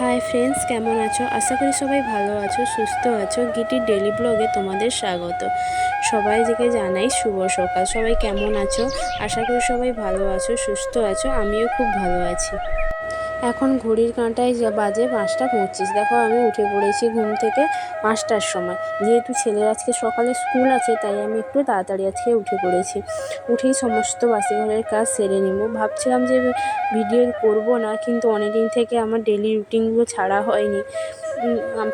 Hi friends কেমন আছো? আশা করি সবাই ভালো আছো, সুস্থ আছো। গিটির ডেলি ব্লগে তোমাদের স্বাগত। সবাই যেকে জানাই শুভ সকাল। সবাই কেমন আছো? আশা করি সবাই ভালো আছো, সুস্থ আছো। আমিও খুব ভালো আছি। এখন ঘড়ির কাঁটায় যা বাজে পাঁচটা পঁচিশ। দেখো আমি উঠে পড়েছি ঘুম থেকে পাঁচটার সময়। যেহেতু ছেলের আজকে সকালে স্কুল আছে, তাই আমি একটু তাড়াতাড়ি আজকে উঠে পড়েছি। উঠেই সমস্ত বাসি ঘরের কাজ সেরে নেব। ভাবছিলাম যে ভিডিও করব না, কিন্তু অনেকদিন থেকে আমার ডেলি রুটিনগুলো ছাড়া হয়নি।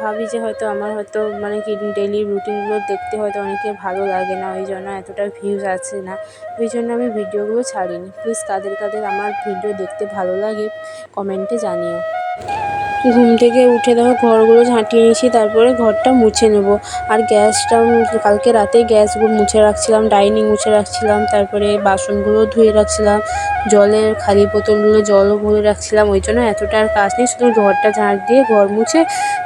ভাবি যে হয়তো আমার হয়তো মানে কি ডেলি রুটিনগুলো দেখতে হয়তো অনেকে ভালো লাগে না, ওই জন্য এতটা ভিউজ আছে না। ওই জন্য আমি ভিডিওগুলো ছাড়িনি। প্লিজ কাদের কাদের আমার ভিডিও দেখতে ভালো লাগে কমেন্টে জানিও। ঘুম থেকে উঠে দেখো, ঘরগুলো ঝাঁটিয়ে নিয়েছি, তারপরে ঘরটা মুছে নেব। আর গ্যাসটা কালকে রাতে গ্যাসগুলো মুছে রাখছিলাম, ডাইনিং মুছে রাখছিলাম, তারপরে বাসনগুলো ধুয়ে রাখছিলাম, জলের খালি বোতলগুলো জলও ভরে রাখছিলাম, ওই জন্য এতটা আর কাজ নেই, শুধু ঘরটা ঝাঁট দিয়ে ঘর মুছে,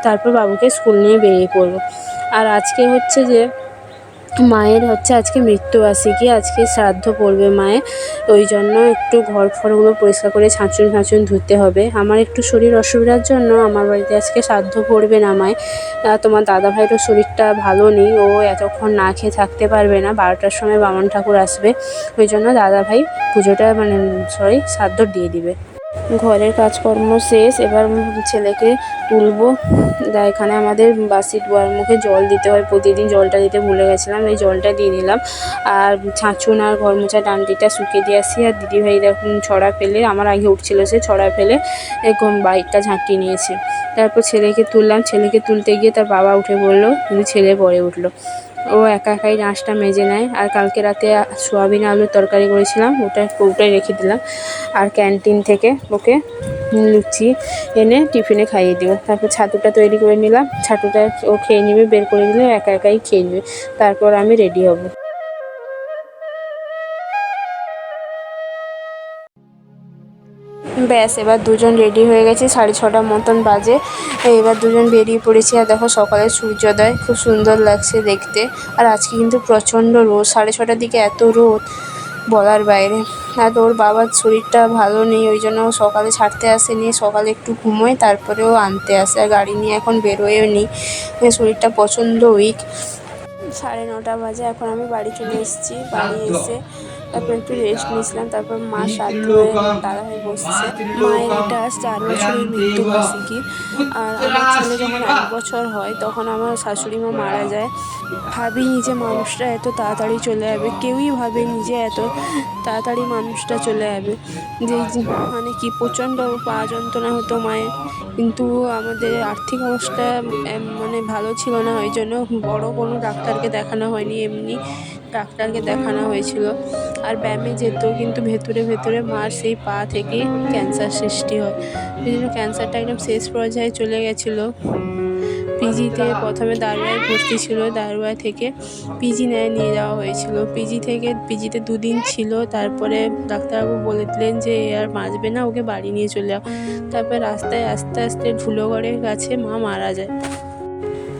তারপর বাবুকে স্কুল নিয়ে বেরিয়ে পড়ব। আর আজকে হচ্ছে যে মায়ের হচ্ছে আজকে মৃত্যুবার্ষিকী, আজকে শ্রাদ্ধ পড়বে মায়ের। ওই জন্য একটু ঘর ফরগুলো পরিষ্কার করে ছাঁচুন ছাঁচুন ধুতে হবে। আমার একটু শরীর অসুবিধার জন্য আমার বাড়িতে আজকে শ্রাদ্ধ পড়বে না মায়ের। তোমার দাদা ভাইয়েরও শরীরটা ভালো নেই, ও এতক্ষণ না খেয়ে থাকতে পারবে না। বারোটার সময় বামন ঠাকুর আসবে। ওই জন্য দাদা ভাই পুজোটা মানে সরি শ্রাদ্ধ দিয়ে দিবে। ঘরের কাজকর্ম শেষ, এবার ছেলেকে তুলবো। দা এখানে আমাদের বাসি দুয়ার মুখে জল দিতে হয়, প্রতিদিন জলটা দিতে ভুলে গেছিলাম, এই জলটা দিয়ে দিলাম আর ছাঁচুন আর ঘর মোছা ডান্ডিটা শুকিয়ে দিয়ে আসি। আর দিদিভাই দেখুন, ছড়া ফেলে, আমার আগে উঠছিল সে ছড়া ফেলে, এরকম বাইকটা ঝাঁকিয়ে নিয়েছে। তারপর ছেলেকে তুললাম, ছেলেকে তুলতে গিয়ে তার বাবা উঠে বলল, কিন্তু ছেলে পরে উঠল। ও একা একাই নাচটা মেজে নেয়। আর কালকে রাতে সোয়াবিন আলুর তরকারি করেছিলাম, ওটা ওটাই রেখে দিলাম। আর ক্যান্টিন থেকে ওকে লুচি এনে টিফিনে খাইয়ে দিব তারপর ছাতুটা তৈরি করে নিলাম। ছাতুটা ও খেয়ে নেবে, বের করে দিলে একা একাই খেয়ে নেবে। তারপর আমি রেডি হব। ব্যাস, এবার দুজন রেডি হয়ে গেছি, সাড়ে ছটার মতন বাজে। এবার দুজন বেরিয়ে পড়েছি, আর দেখো সকালে সূর্যোদয়, খুব সুন্দর লাগছে দেখতে। আর আজকে কিন্তু প্রচণ্ড রোদ, সাড়ে ছটার দিকে এত রোদ বলার বাইরে। আর ওর বাবার শরীরটা ভালো নেই, ওই জন্য সকালে ছাড়তে আসেনি, সকালে একটু ঘুমোয়, তারপরেও আনতে আসে। আর গাড়ি নিয়ে এখন বেরোয়ও নি শরীরটা প্রচণ্ড উইক সাড়ে নটা বাজে, এখন আমি বাড়ি চলে এসেছি, বাড়ি এসে তারপর একটু রেস্ট নিয়েছিলাম তারপর মা সাধ্য হয়ে দাদা হয়ে বসছে। মায়ের এটা চার বছরের মৃত্যুবার্ষিকী আর আমার ছেলে যখন এক বছর হয় তখন আমার শাশুড়ি মা মারা যায়। ভাবিনি যে মানুষটা এত তাড়াতাড়ি চলে যাবে কেউই ভাবেনি যে এত তাড়াতাড়ি মানুষটা চলে যাবে। যে যে মানে কি প্রচণ্ড পা যন্ত্রণা হতো মায়ের। কিন্তু আমাদের আর্থিক অবস্থা মানে ভালো ছিল না ওই জন্য বড় কোনো ডাক্তারকে দেখানো হয়নি এমনি। ডাক্তারকে দেখানো হয়েছিল। আর ব্যায়ামে যেত কিন্তু ভেতরে ভেতরে মার সেই পা থেকে ক্যান্সার সৃষ্টি হয়। সেই জন্য ক্যান্সারটা একদম শেষ পর্যায়ে চলে গেছিল। পিজিতে প্রথমে দারুয়ায় ভর্তি ছিল দারুয়া থেকে পিজি নেয়, নিয়ে যাওয়া হয়েছিল। পিজি থেকে, পিজিতে দুদিন ছিল, তারপরে ডাক্তারবাবু বলে দিলেন যে, এ আর বাঁচবে না, ওকে বাড়ি নিয়ে চলে যাও তারপর রাস্তায় আস্তে আস্তে ধুলোগড়ের কাছে মা মারা যায়।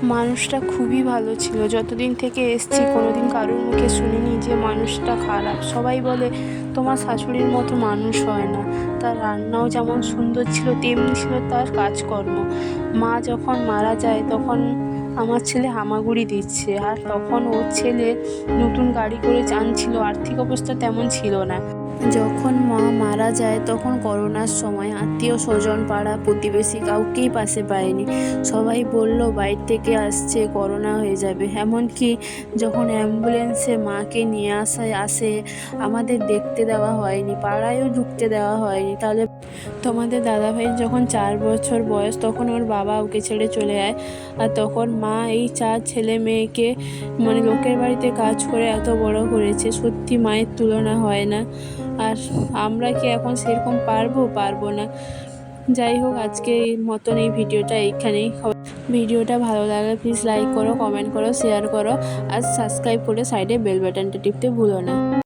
মানুষটা খুবই ভালো ছিল। যতদিন থেকে এসছি, কোনোদিন কারোর মুখে শুনিনি যে মানুষটা খারাপ। সবাই বলে, তোমার শাশুড়ির মতো মানুষ হয় না। তার রান্নাও যেমন সুন্দর ছিল, তেমনি ছিল তার কাজকর্ম। মা যখন মারা যায়, তখন আমার ছেলে হামাগুড়ি দিচ্ছে। আর তখন ওর ছেলে নতুন গাড়ি করে আনছিল। আর্থিক অবস্থা তেমন ছিল না। যখন মা মারা যায়, তখন করোনার সময় আত্মীয় স্বজন পাড়া প্রতিবেশী কাউকেই পাশে পায়নি। সবাই বলল, বাইরে থেকে আসছে, করোনা হয়ে যাবে। এমনকি যখন অ্যাম্বুলেন্সে মাকে নিয়ে আসায় আসে, আমাদের দেখতে দেওয়া হয়নি, পাড়ায়ও ঢুকতে দেওয়া হয়নি। তাহলে তোমাদের দাদাভাইয়ের যখন চার বছর বয়স, তখন ওর বাবা ওকে ছেড়ে চলে যায়। আর তখন মা এই চার ছেলে মেয়েকে মানে লোকের বাড়িতে কাজ করে এত বড় করেছে, সত্যি মায়ের তুলনা হয় না। আর আমরা কি এখন সেরকম পারব? পারব না। যাই হোক, আজকে মতন এই ভিডিওটা এইখানেই ভিডিওটা ভালো লাগলে প্লিজ লাইক করো কমেন্ট করো শেয়ার করো, আর সাবস্ক্রাইব করে সাইডে বেল বাটনটা টিপতে ভুলো না।